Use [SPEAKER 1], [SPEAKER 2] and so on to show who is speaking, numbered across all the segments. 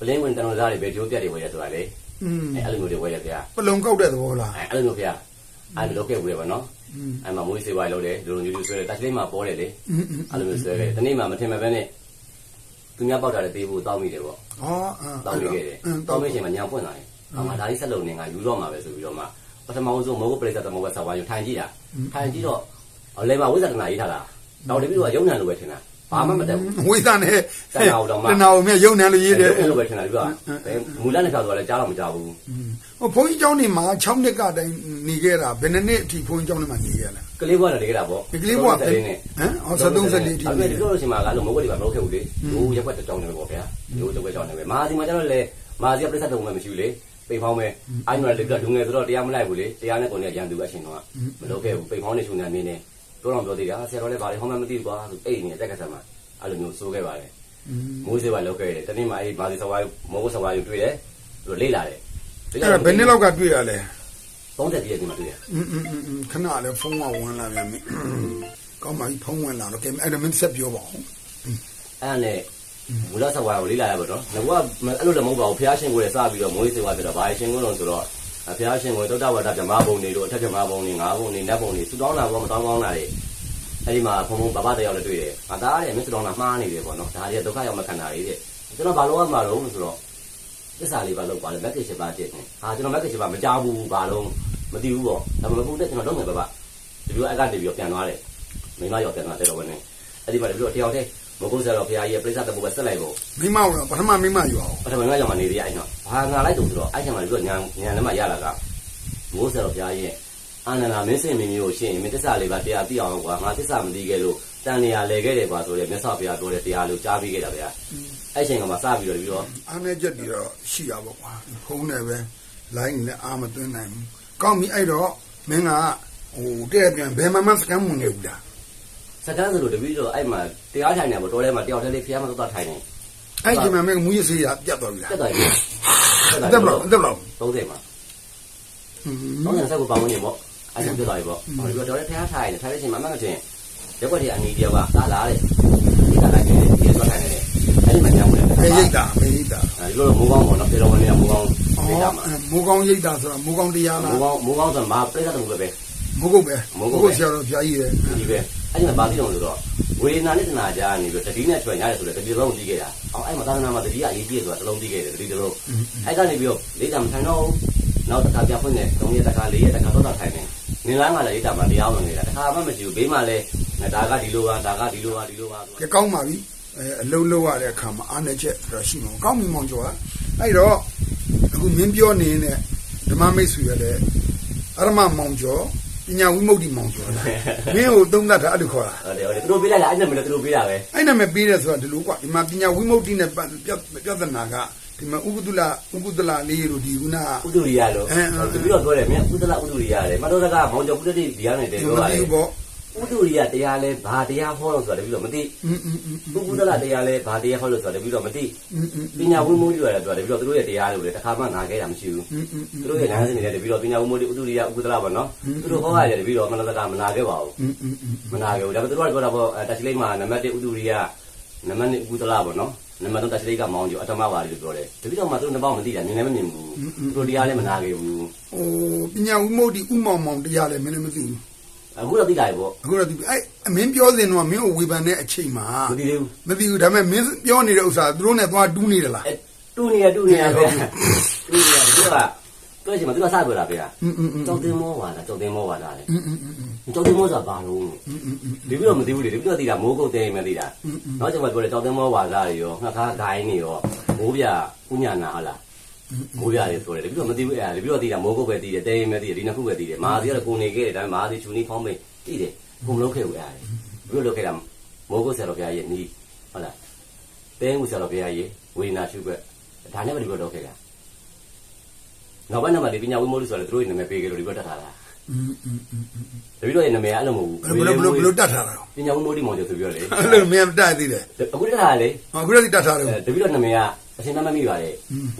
[SPEAKER 1] ပလင်းဝင်တန်တော်သားတွေပဲဒီလိုပြတ်တွေဝယ်ရဆိုတာလေ
[SPEAKER 2] อืม
[SPEAKER 1] အဲ့လိုမျိုးတွေဝယ်ရဗျာ
[SPEAKER 2] ပလုံကောက်တဲ့သဘောလား
[SPEAKER 1] အဲ့လိုမျိုးဗျာအဲ့လိုလုပ်ခဲ့ဘူးလေဗောနော်အဲ့မှာမွေးစေပါလောက်တယ်လူလူညူညူဆွဲတယ်တချို့မှပေါ်တယ်လေအဲ့လိုမျိုးဆွဲခဲ့တနေ့မှမထင်မှပဲနဲ့သူများပေါက်တာလည်းသေးဖို့တောင်းမိတယ်ဗော
[SPEAKER 2] ဟော
[SPEAKER 1] တောင်းမိခဲ့တယ်တောင်းမိချိန်မှာညာပွင့်လာတယ်အမဒါကြီးဆက်လုံနေငါယူတော့မှာပဲဆိုပြီးတော့မှပထမဆုံးမောဂုပရိသတ်တမောဂဆာဝါယူထိုင်ကြည့်တာထိုင်ကြည့်တော့လဲမှာဝိဇ္ဇာတနာရေးထားတာတော့တပည့်တော့ရုံညာလိုပဲထင်တာ ဘာမှမတက်ဘူး
[SPEAKER 2] ဝိသနဲ့
[SPEAKER 1] တဏှာကိုတော့မှ
[SPEAKER 2] တဏှာကိုမြရုံနံလို့ရေးတယ်
[SPEAKER 1] အဲ့လိုပဲထင်တာဒီကမူလနဲ့ဖြောက်သွားလဲကြားတော့မကြားဘူး
[SPEAKER 2] ဟိုဘုန်းကြီးကျောင်းနေမှာ6နှစ်ကတိုင်နေခဲ့တာဘယ်နှစ်နှစ်အထိဘုန်းကြီးကျောင်းနေမှာနေခဲ့လဲ
[SPEAKER 1] ကလေးဘွားလည်းတကယ်တာဗော
[SPEAKER 2] ဒီကလေးဘွားပဲ
[SPEAKER 1] နဲ့
[SPEAKER 2] ဟမ်အော်73 74အထိ
[SPEAKER 1] အဲ့ဒါဒီလိုလို့ရှိမှကလို့မဟုတ်ဘူးဒီမှာမလုပ်ခဲ့ဘူးလေဟိုရက်ွက်တောင်းနေပဲဗောဗျာဒီလိုတော့ပဲတောင်းနေပဲမာဒီမှာကျတော့လေမာဒီကပြဿနာတော့မရှိဘူးလေပိတ်ဖောင်းပဲအဲ့မှာလေကလူငယ်ဆိုတော့တရားမလိုက်ဘူးလေတရားနဲ့ကိုယ်နဲ့ရန်သူအရှင်တော့မလုပ်ခဲ့ဘူးပိတ်ဖောင်းနေချုံနေနေနေ တိုးတောင်ပြောသေးတယ်ဆရာတော်လည်းဗါလေဟောမှမသိဘူးကွာဆိုအိတ်နေတက်ကဆံမှာအဲ့လိုမျိုးစိုးခဲ့ပါတယ်မိုးစေးပါလောက်ခဲ့တယ်တနေ့မှအဲ့ဘာစီစဝါးမိုးစဝါးယူတွေ့တယ်သူလေ့လာတယ်
[SPEAKER 2] အဲ့ဘယ်နှစ်လောက်ကတွေ့ရလဲ
[SPEAKER 1] 30ပြည့်ဒီမှာတွေ့ရ
[SPEAKER 2] อืมခဏလည်းဖုန်းကဝင်လာပြန်ပြီကောင်းပါပြီဖုန်းဝင်လာတော့ကဲအဲ့ဒါမင်းဆက်ပြောပါဦး
[SPEAKER 1] အဲ့နဲ့ဘူလာစဝါးကိုလေ့လာရပါတော့ငါကအဲ့လိုလည်းမဟုတ်ပါဘူးဖះရှင်ကိုလည်းစပြီးတော့မိုးစေးဝါးပြတော့ဗာရှင်ကိုတော့ဆိုတော့ ဖះရှင်ကိုတောတဝါဒဗြဟ္မာဘုံတွေတို့အထက်ဗြဟ္မာဘုံတွေငါးဘုံတွေနတ်ဘုံတွေစူတောင်းတာဘောမတောင်းကောင်းတာတွေအဲ့ဒီမှာဘုံဘုံဘာဘာတယောက်လည်းတွေ့တယ်ငါသားတဲ့မစ္စတောင်းတာမှားနေတယ်ပေါ့နော်ဒါကြီးဒုက္ခရောက်မခံတာတွေတဲ့ကျွန်တော်ဘာလို့ရမှာတော့ဆိုတော့သစ္စာလေးပါလောက်ပါလေမက်ကရှိပါတဲ့ဟာကျွန်တော်မက်ကရှိပါမကြောက်ဘူးဘာလုံးမသိဘူးပေါ့ဒါပေမဲ့ဘုံနဲ့ကျွန်တော်တော့ငယ်ပါပါဒီလိုအကနေပြီးတော့ပြန်သွားတယ်မိမရောက်ပြန်သွားတယ်တော့ဘယ်နဲ့အဲ့ဒီမှာဒီလိုတယောက်တည်း မကုန်းစားတော့ဖះကြီးပြိဿတဘူပဲဆက်လိုက်ပေါ့
[SPEAKER 2] မိမတော့ပထမမိမယူအောင်
[SPEAKER 1] ပထမကကြောင့်မနေရအဲ့တော့ဘာငါလိုက်တုံဆိုတော့အဲ့ချိန်မှာလူကညာညာထဲမှာရလာကမိုးဆရာတော်ဘုရားရဲ့အာနန္ဒာမင်းစင်မင်းမျိုးကိုရှင်းရင်မင်းတစ္ဆာလေးပါတရားသိအောင်ကွာငါတစ္ဆာမသိခဲ့လို့တန်နေရလဲခဲ့တယ်ကွာဆိုတော့မြတ်စွာဘုရားပြောတဲ့တရားလို့ကြားပြီးခဲ့တာဗျာအဲ့ချိန်ကမှစပြီးတော့ပြီးတော့
[SPEAKER 2] အားနေချက်တွေတော့ရှိရပါကွာဖုန်းနဲ့ပဲလိုင်းနဲ့အားမသွင်းနိုင်ဘူးကောင်းပြီအဲ့တော့မင်းကဟိုတဲ့ပြန်ဘယ်မှမစကန်မနေဘူးလား
[SPEAKER 1] စကန်းဆိုလို့တပည့်တော့အဲ့မှာတရားထိုင်နေပေါ့တော်ထဲမှာတယောက်တည်းလေးဖျားမတော့ထိုင်နေ
[SPEAKER 2] အဲ့ဒီမှာမင်းမူရစေးရပြတ်သွားပြီလား
[SPEAKER 1] တက်သွားပြီ
[SPEAKER 2] အသက်ဘလောက်အသက်ဘလောက်
[SPEAKER 1] 30မှာ
[SPEAKER 2] อืม
[SPEAKER 1] တော့ညာဆက်ကိုပေါင်းနေပေါ့အဲ့ဒါပြသွားပြီပေါ့ဟိုဒီတော့တော်ထဲဖျားထိုင်နေထိုင်တဲ့ချိန်မှာအမှန်ကတင်ရက်ွက်ဒီအနီတယောက်ကလာလာတဲ့ဒီကလိုက်တယ်ဒီသွားထိုင်နေတယ်အဲ့ဒီမှာညောင်းတယ်
[SPEAKER 2] ဘယ်ရိတ်တာဘယ်ရိတ်တာ
[SPEAKER 1] အဲဒီလိုမိုးကောင်းပေါ့နော်ပြေတော်ဝင်နေမိုးကောင်း
[SPEAKER 2] အော်
[SPEAKER 1] ဒေတာမှာ
[SPEAKER 2] မိုးကောင်းရိတ်တာဆိုတာမိုးကောင်းတရားလား
[SPEAKER 1] မိုးကောင်းမိုးကောင်းဆိုမှာပြိဿတုံပဲပဲ
[SPEAKER 2] မိုးကုတ်ပဲ
[SPEAKER 1] မိုးကုတ်ပဲ
[SPEAKER 2] ဆရာတော်ဘုရားကြီးရဲ့
[SPEAKER 1] ဒီပဲ အဲ့ဒီမှာဘာဖြစ်လို့လဲဆိုတော့ဝေဒနာနဲ့တဏှာကြားနေပြီးတတိနဲ့ကျွမ်းရတယ်ဆိုတော့တတိလုံးပြီးခဲ့တာအော်အဲ့မှာသာသနာမှာတတိကအရေးကြီးတယ်ဆိုတာတစ်လုံးပြီးခဲ့တယ်တတိတစ်လုံးအဲ့ကနေပြီးတော့လေးတာမထိုင်တော့နောက်တစ်ခါပြန်ဖွင့်နေ၃ရက်တစ်ခါ၄ရက်တစ်ခါတော့ထိုင်နေနေလားကလည်းလေးတာမှာတရားဝင်နေတာတစ်ခါမှမရှိဘူးဘေးမှာလည်းဒါကဒီလိုပါဒါကဒီလိုပါဒီလိုပါ
[SPEAKER 2] ကဲကောင်းပါပြီအဲအလုံးလုံးရတဲ့အခါမှာအားနေချက်တော့ရှိမှာကောင်းပြီမောင်ကျော်ကအဲ့တော့အခုမင်းပြောနေတဲ့ဓမ္မမိတ်ဆွေရတဲ့အရမမောင်ကျော်ပ ညာဝိမု ക്തി မောင်ကျော်လားမင်းကိုသုံးသပ်တာအဲ့လိုခေါ်တာ
[SPEAKER 1] ဟုတ်တယ်ဟုတ်တယ်သူတို့ပေးလိုက်လားအဲ့ဒါမလို့သူတို့ပေးတာပဲ
[SPEAKER 2] အဲ့နာမည်ပေးတယ်ဆိုတာဒီလိုကွာဒီမှာပညာဝိမု ക്തി နဲ့ပတ်ပြပြဿနာကဒီမှာဥပဒလဥပဒလလေးတို့ဒီကုနာ
[SPEAKER 1] ဥဒ္ဒရိယလို့သူပြီးတော့ပြောတယ်မြန်ဥဒ္ဒလဥဒ္ဒရိယတယ်မတော်တကမောင်ကျော်ပုတ္တိဒီကနေတယ်
[SPEAKER 2] ဒီ
[SPEAKER 1] ပြော
[SPEAKER 2] မ
[SPEAKER 1] ပါလေ
[SPEAKER 2] သိဘူးပေါ့
[SPEAKER 1] ဥဒုရိယတရားလဲဘာတရားဟောလို့ဆိုတာတပြီးတော့မသိပုဂ္ဂုတလတရားလဲဘာတရားဟောလို့ဆိုတာတပြီးတော့မသိပညာဝိမုဒ္ဓိရတယ်ဆိုတာတပြီးတော့သူတို့ရဲ့တရားလို့လေတစ်ခါမှငါခဲတာမရှိဘူးသူတို့ရဲ့နာစနေတယ်တပြီးတော့ပညာဝိမုဒ္ဓိဥဒုရိယဥပုဒလပါနော်သူတို့ဟောရတယ်တပြီးတော့မနတကမနာခဲ့ပါဘူးမနာခဲ့ဘူးဒါပေမဲ့သူတို့ကပြောတာပေါ့တချို့လိမ့်မှာနံပါတ်1ဥဒုရိယနံပါတ်2ဥပုဒလပါနော်နံပါတ်3တချို့လိမ့်ကမောင်းကြအတ္တမပါလို့ပြောတယ်တပြီးတော့မှသူတို့နှစ်ပေါင်းမသိတာမြင်လည်းမမြင်ဘူးသူတို့တရားလည်းမနာခဲ့ဘူး
[SPEAKER 2] ဟိုပညာဝိမုဒ္ဓိဥမောင်မောင်တရားလည်းမင်းလည်းမသိဘူး
[SPEAKER 1] အခုတော့သိလာပြီပေါ့
[SPEAKER 2] အခုတော့ဒီအဲ့မင်းပြောစင်တော့မင်းကိုဝေဖန်တဲ့အချိန်မှာ
[SPEAKER 1] မသိသေးဘူး
[SPEAKER 2] မသိဘူးဒါပေမဲ့မင်းပြောနေတဲ့ဥစ္စာသူတို့နဲ့သွားတူးနေတယ်လား
[SPEAKER 1] တူးနေရတူးနေရတူးနေရသူကတွေ့ချင်မှသူကစပြောတာဗျာကြောက်တင်မောပါလားကြောက်တင်မောပါလားလေကြောက်တင်မောဆိုတာဘာလို့ဒီပြီးတော့မသိဘူးလေဒီပြီးတော့သိတာမိုးကုတ်တဲမှသိတာနောက်ကျမှပြောတယ်ကြောက်တင်မောပါလားရောငှက်ခါဂိုင်းနေရောမိုးပြကုညာနာဟလား မိုးပြတွေဆိုတယ်ဒီပြီးတော့မသိဘူးအဲ့ဒါဒီပြီးတော့သိတာမိုးကုတ်ပဲသိတယ်တဲမှသိတယ်ဒီနှစ်ခုပဲသိတယ်မာသီကတော့ကိုနေခဲ့တယ်ဒါပေမဲ့မာသီချူနီဖောင်းမေးသိတယ်ကိုမလုပ်ခဲ့ဘူးအဲ့ဒါဒီပြီးတော့လုပ်ခဲ့တာမိုးကုတ်ဆရာတော်ဘုရားရဲ့နီးဟုတ်လားတဲဦးဆရာတော်ဘုရားရဲ့ဝေနာရှုခွက်ဒါနဲ့ပဲဒီပြီးတော့လုပ်ခဲ့တာနောက်ပိုင်းမှာဒီပညာဝိမုဒ္ဒဆိုတယ်သူတို့ရဲ့နာမည်ပေးကြလို့ဒီဘက်တက်ထားတာ
[SPEAKER 2] อืมอืมอืม
[SPEAKER 1] တပည့်တော်ရဲ့နာမည်အဲ့လိုမဟုတ်
[SPEAKER 2] ဘယ်လိုဘယ်လိုဘယ်လိုတတ်ထားတာ
[SPEAKER 1] ပညာဝိမုဒ္ဒမောင်ကျော်ဆိုပြောလေ
[SPEAKER 2] အဲ့လိုမင်းတတ်သေးတယ်
[SPEAKER 1] အခုတက်ထားလေ
[SPEAKER 2] အခုလည်းတတ်ထားတယ်
[SPEAKER 1] တပည့်တော်နာမည်က အရှင်မမမိပါလေ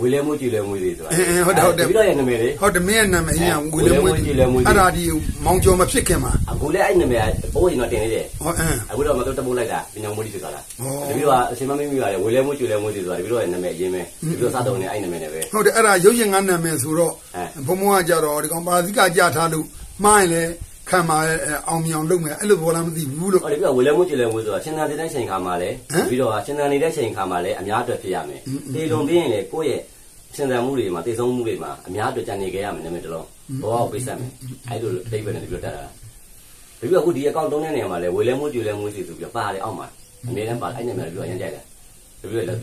[SPEAKER 1] ဝေလဲမှုကြည်လဲမှုတွေဆိုတာ
[SPEAKER 2] အင်းအင်းဟုတ်တယ်ဟုတ်တယ်
[SPEAKER 1] ပြီးတော့ရဲ့နာမည်လေ
[SPEAKER 2] ဟုတ်တယ်မင်းရဲ့နာမည်အရင်ဝေလဲမွေး
[SPEAKER 1] ဝေလဲမွေး
[SPEAKER 2] အဲ့ဒါဒီမောင်ကျော်မဖြစ်ခင်မှာ
[SPEAKER 1] အခုလည်းအဲ့နာမည်ကပိုးရင်တော့တင်နေတယ်
[SPEAKER 2] ဟောအင်း
[SPEAKER 1] အခုတော့မတော်တမိုးလိုက်တာပညာမိုးကြီးဆိုတာလား
[SPEAKER 2] ဩ
[SPEAKER 1] တပီတော့အရှင်မမမိပါလေဝေလဲမှုကြည်လဲမှုတွေဆိုတာတပီတော့ရဲ့နာမည်အရင်ပဲတပီတော့စတော့နေအဲ့နာမည်နဲ့ပဲ
[SPEAKER 2] ဟုတ်တယ်အဲ့ဒါရုပ်ရှင်ကနာမည်ဆိုတော့
[SPEAKER 1] အဲ
[SPEAKER 2] ဘုံဘုံကကြတော့ဒီကောင်ပါဠိကကြထားလို့မှားရင်လည်း ခံမှာအောင်မြောင်လုပ်မယ်အဲ့လိုဘောလားမသိဘူးလို့
[SPEAKER 1] ဟုတ်တယ်ပြဝေလဲမှုကြည်လဲမှုဆိုတာရှင်သာနေတဲ့ချိန်ခါမှာလဲပြီးတော့ရှင်သာနေတဲ့ချိန်ခါမှာလဲအများအတွက်ဖြစ်ရမယ်တေလွန်ပြီးရင်လေကိုယ့်ရဲ့ရှင်သာမှုတွေမှာတေဆုံးမှုတွေမှာအများအတွက်ကြံနေခဲ့ရမယ်နာမည်တလုံးဘောကိုပေးဆက်မယ်အဲ့လိုအိဗယ်နဲ့ပြီးတော့တက်လာတာပြီးတော့အခုဒီအကောင့်တုံးတဲ့နေရာမှာလဲဝေလဲမှုကြည်လဲမှုစီဆိုပြီးတော့ပါတယ်အောက်မှာအများနဲ့ပါအဲ့နေမှာပြီးတော့ရမ်းကြိုက်လာပြီးတော့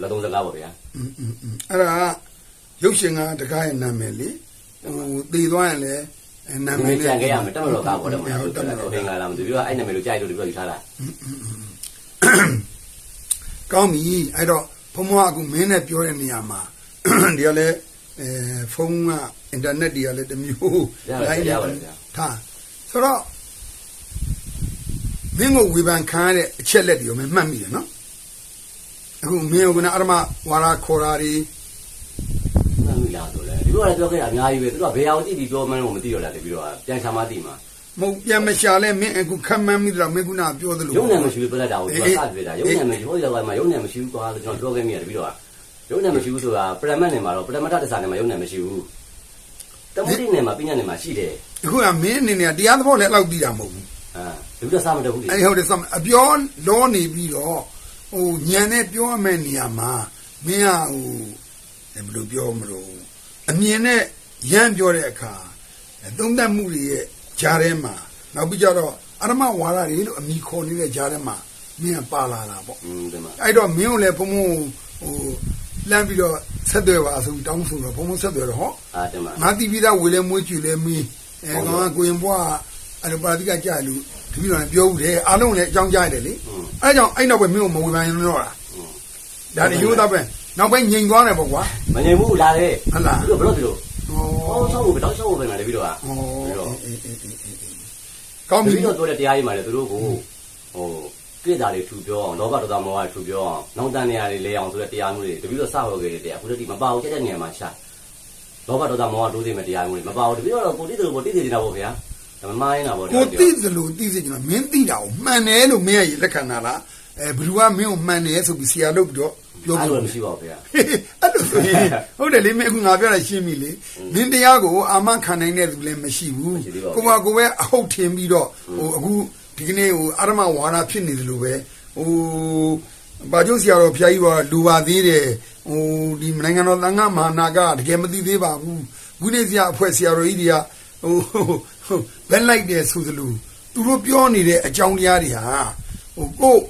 [SPEAKER 1] လက်သုံးစကားပေါ့ဗျာ
[SPEAKER 2] အဲ့ဒါရုပ်ရှင်ကတကားရဲ့နာမည်လေဟိုတည်သွားရင်လည်း နာ
[SPEAKER 1] နာ
[SPEAKER 2] မ
[SPEAKER 1] မ
[SPEAKER 2] ည်
[SPEAKER 1] ည်ကြံခဲ့ရမယ်တက်မလို့ကားပေါ်တယ်မှာ
[SPEAKER 2] ဟုတ်တယ်မ
[SPEAKER 1] ဟုတ်
[SPEAKER 2] လို့
[SPEAKER 1] တယ်ငါလာမသိဘူးအဲ့နာမည်လိုကြိုက်လို့တပီတော့ယူထားတာ
[SPEAKER 2] ကောင်းပြီအဲ့တော့ဘုံဘုံကအခုမင်းနဲ့ပြောတဲ့နေရာမှာဒီကလည်းအဲဖုန်းကအင်တာနက်တွေကလည်းတစ်မျိုး
[SPEAKER 1] ရပါတယ်ရပါတယ်ဗျာ
[SPEAKER 2] ထားဆိုတော့မင်းကိုဝေဖန်ခံရတဲ့အချက်လက်တွေကိုမင်းမှတ်မိတယ်နော်အခုမင်းကကအရမဝါရာခေါ်တာတွေ
[SPEAKER 1] မှန်ပြီ လားဆိုလဲဒီလိုလည်းပြောခဲ့တာအများကြီးပဲသူတို့ကဘယ်အောင်ကြည့်ပြီးပြောမှန်းလို့မသိတော့လားတပီတော့ပြန်ချာမှသိမှာ
[SPEAKER 2] မဟုတ်ပြန်မရှာလဲမင်းအခုခက်မှန်းမိတော့မင်းကနာပြောသလို
[SPEAKER 1] ရုံနယ်မရှိဘူးပြလက်တာကိုသူကစပြတာရုံနယ်မရှိဘူးဟိုရောက်မှာရုံနယ်မရှိဘူးကွာလို့ကျွန်တော်ပြောခဲ့မိတယ်တပီတော့ရုံနယ်မရှိဘူးဆိုတာပရမတ်နယ်မှာတော့ပရမတ္တတစ္ဆာနယ်မှာရုံနယ်မရှိဘူးတမုဒိနယ်မှာပညာနယ်မှာရှိတယ်
[SPEAKER 2] အခုကမင်းအနေနဲ့တရားသဘောလည်းလောက်ပြီးတာမဟုတ်ဘူး
[SPEAKER 1] အာတပီတော့စားမတက်ဘူးလေ
[SPEAKER 2] အဲဟုတ်တယ်စမ်းအပြောလောနေပြီးတော့ဟိုညံနဲ့ပြောရမယ့်နေရာမှာမင်းကဟိုအဲဘယ်လိုပြောမလို့ အမြင်နဲ့ရမ်းပြောတဲ့အခါအဲသုံးသပ်မှုတွေရဲ့ဂျားထဲမှာနောက်ပြီးကြတော့အရမဝါဒတွေလို့အမိခေါ်နေတဲ့ဂျားထဲမှာမင်းကပါလာတာပေါ့
[SPEAKER 1] อืมဒီမှာ
[SPEAKER 2] အဲ့တော့မင်းကိုလည်းဘုံဘုံဟိုလမ်းပြီးတော့ဆက်သွယ်ပါဆိုပြီးတောင်းဆိုတော့ဘုံဘုံဆက်သွယ်တော့ဟော
[SPEAKER 1] အာဒီမှာ
[SPEAKER 2] ငါတိပြီးသားဝေလဲမွေးကြည့်လဲမင်းအဲကောင်ကကိုရင်ဘွားအဲ့လိုပါတိကကြာလူတပည့်တော်လည်းပြောဦးတယ်အားလုံးလည်းအကြောင်းကြားရတယ်လေအဲကြောင့်အဲ့နောက်ပဲမင်းကိုမဝေဖန်ရင်တော့တာဒါတရိုးသားပဲ နောက်ပိုင်းငြိမ်သွားတယ်ပေါ့ကွာ
[SPEAKER 1] မငြိမ်ဘူးလာတယ်
[SPEAKER 2] ဟုတ်လား
[SPEAKER 1] ဘယ်လိုဘယ်လို
[SPEAKER 2] ဩ
[SPEAKER 1] ဟောချောက်ဘူးတောက်ချောက်ဘူးပဲလေပြီးတော့
[SPEAKER 2] ဩ
[SPEAKER 1] ပြီးတော့
[SPEAKER 2] အေးအေးအေးအေးအေးကောင်းပြီ
[SPEAKER 1] ပြီးတော့ပြောတဲ့တရားကြီးမှာလေသူတို့ကိုဟိုကိတာတွေထူပြောအောင်လောဘဒေါသမောဟထူပြောအောင်နောက်တန်နေရာတွေလဲအောင်ဆိုတဲ့တရားမျိုးတွေတပီတော့စဟောခဲ့တဲ့တရားခုတည်းမပါဘူးချက်တဲ့နေရာမှာရှာလောဘဒေါသမောဟတိုးသိမဲ့တရားမျိုးတွေမပါဘူးတပီတော့ကိုတိတယ်ကိုတိတယ်နေတာပေါ့ဗျာဒါမှမိုင်းတာပေါ့
[SPEAKER 2] ကိုသိသလိုသိစေချင်တာမင်းသိတာကိုမှန်တယ်လို့မင်းရဲ့လက်ခံတာလားအဲဘယ်သူကမင်းကိုမှန်တယ်ဆိုပြီးဆရာလုပ်ပြီးတော့ ပြော
[SPEAKER 1] အဲ့
[SPEAKER 2] ပြ
[SPEAKER 1] လိုမရှိပါဘူးဗျာ
[SPEAKER 2] အဲ့လိုဆိုရင်ဟုတ်တယ်လေမင်းအခုငါပြောတာရှင်းပြီလေမင်းတရားကိုအာမခံနိုင်တဲ့သူလည်းမရှိဘူး
[SPEAKER 1] မရှိသေးပါဘူး
[SPEAKER 2] ကိုမကိုပဲအဟုတ်ထင်ပြီးတော့ဟိုအခုဒီကနေ့ဟိုအာရမဝါဒဖြစ်နေတယ်လို့ပဲဟိုဘာကျုပ်ဆရာတော်ဖျားကြီးကလူပါသေးတယ်ဟိုဒီနိုင်ငံတော်သံဃာမဟာနာကတကယ်မသိသေးပါဘူးခုနေ့ဆရာအဖွဲ့ဆရာတော်ကြီးတွေကဟိုဟိုဘက်လိုက်တယ်ဆိုသလိုသူတို့ပြောနေတဲ့အကြောင်းတရားတွေဟာဟိုကိုယ့်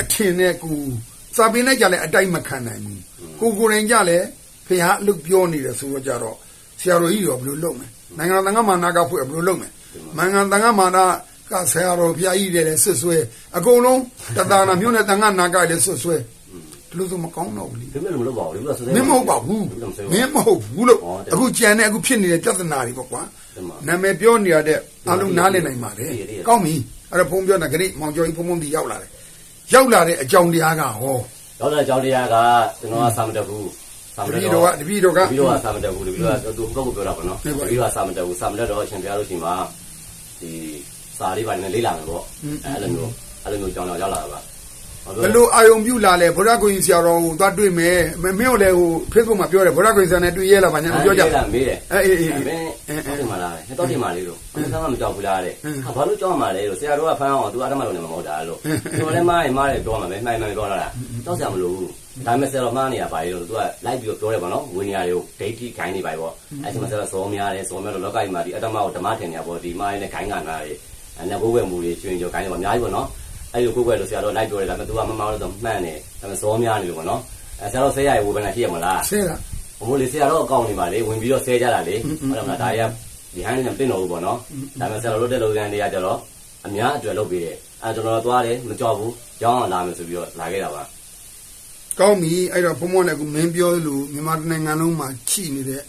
[SPEAKER 2] အထင်နဲ့ကိုယ် စာပင်နဲ့ကြလည်းအတိုက်မခံနိုင်ဘူးကိုယ်ကိုယ်တိုင်ကြလည်းဖះအလုပ်ပြောနေတယ်ဆိုတော့ကြတော့ဆရာတော်ကြီးရောဘယ်လိုလုပ်မလဲနိုင်ငံတော်သံဃာမဟာနာကဖွဲ့ဘယ်လိုလုပ်မလဲနိုင်ငံသံဃာမဟာနာကဆရာတော်ဖះကြီးတွေလည်းဆွတ်ဆွဲအကုန်လုံးတသနာမျိုးနဲ့သံဃာနာကလည်းဆွတ်ဆွဲဒီလိုဆိုမကောင်းတော့ဘူးလေ
[SPEAKER 1] ဒီလိုမလုပ်ပါဘူးဒီလိုဆို
[SPEAKER 2] မင်းမဟုတ်ပါဘူးမင်းမဟုတ်ဘူးလို့
[SPEAKER 1] ဩတယ်
[SPEAKER 2] အခုကြံတဲ့အခုဖြစ်နေတဲ့ပြဿနာတွေပေါ့ကွာ
[SPEAKER 1] ဒီမှာ
[SPEAKER 2] နာမည်ပြောနေရတဲ့အလုံးနားလည်နိုင်ပါတယ်
[SPEAKER 1] သိတယ်သိတယ်
[SPEAKER 2] ကောင်းပြီအဲ့တော့ဘုံပြောတာဂရိမောင်ကျော်ကြီးဘုံဘုံဒီရောက်လာတယ် ရောက်လာတဲ့အကြောင်းတရားကဟော
[SPEAKER 1] တော့တဲ့အကြောင်းတရားကကျွန်တော်ကစာမတက်ဘူးစာမ
[SPEAKER 2] တ
[SPEAKER 1] တက်
[SPEAKER 2] ပည့်
[SPEAKER 1] တော့
[SPEAKER 2] တော်ကတပည့်တော်က
[SPEAKER 1] တပီတော့စာမတက်ဘူးတပီတော့သူပုဂ္ဂိုလ်ပြောတာပေါ့နော်
[SPEAKER 2] ဟုတ်
[SPEAKER 1] တ
[SPEAKER 2] ပါဘူး
[SPEAKER 1] ပီတော့စာမတက်ဘူးစာမတက်တော့အရှင်ပြလို့ရှိမှာဒီစာလေးပါနေလေးလာမယ်ပေါ့အဲ့လိုမျိုးအဲ့လိုမျိုးကြောင်းတော့ရောက်လာတာပါဟုတ်
[SPEAKER 2] ဘယ်လိုအာယုံပြုလာလဲဗုဒ္ဓဂုဏ်ကြီးဆရာတော်ကိုသွားတွေ့မယ်မမင်းတို့လည်းဟို Facebook မှာပြောတယ်ဗုဒ္ဓဂုဏ်ကြီးဆရာနဲ့တွေ့ရဲလားဗာညာပြောကြ
[SPEAKER 1] တာမေးတယ်
[SPEAKER 2] အေးအေးအေး
[SPEAKER 1] မင်းတော့ဒီမှာလာတယ်တော့ဒီမှာလေးလို့အမှန်ကမကြောက်ဘူးလားတဲ့
[SPEAKER 2] အင်း
[SPEAKER 1] ဟာဘာလို့ကြောက်မှာလဲလို့ဆရာတော်ကဖမ်းအောင်သူအရမလို့နေမှာမဟုတ်တာလို့သူလည်းမားရင်မားတယ်ပြောမှာပဲမှန်မှန်ပြောလာတာကြောက်စရာမလိုဘူးဒါပေမဲ့ဆရာတော်မားနေရပါလေလို့သူကလိုက်ပြီးပြောတယ်ပေါ့နော်ဝိညာဉ်တွေကိုဒိဋ္ဌိခိုင်းနေပါပေါ့အဲ့ဒီမှာဆရာတော်စောများတယ်စောများတော့လောကကြီးမှာဒီအတ္တမကိုဓမ္မထင်နေပေါ့ဒီမားရင်လည်းခိုင်းကနာတွေအဲ့နဘိုးဘွယ်မူတွေကျွင်ကြောခိုင်းနေပါအများကြီးပေါ့နော် အဲ့လိုကိုယ်ကွယ်လို့ဆရာတော်လိုက်ပြောတယ်ဒါပေမဲ့သူကမမောင်းလို့တော့မှန်တယ်ဒါပေမဲ့စောများနေလို့ပေါ့နော်အဲ့ဆရာတော်ဆေးရရေဝေဘနာရှိရမလား
[SPEAKER 2] ဆဲတာ
[SPEAKER 1] ဘမိုးလေးဆရာတော့အကောင့်နေပါလေဝင်ပြီးတော့ဆဲကြတာလေဟုတ်တယ်မလားဒါရဒီဟန်နဲ့ပြင်တော့ဘူးပေါ့နော်ဒါပေမဲ့ဆရာတို့တဲ့လူကန်တွေကကျတော့အများအကျွယ်လုပ်ပေးတယ်အဲကျွန်တော်သွားတယ်မကြောက်ဘူးကြောင်းအောင်လာမယ်ဆိုပြီးတော့လာခဲ့တာပါ
[SPEAKER 2] ကောင်းပြီအဲ့တော့ဘုံဘုံလည်းအခုမင်းပြောလို့မြန်မာနိုင်ငံလုံးမှာချိနေတဲ့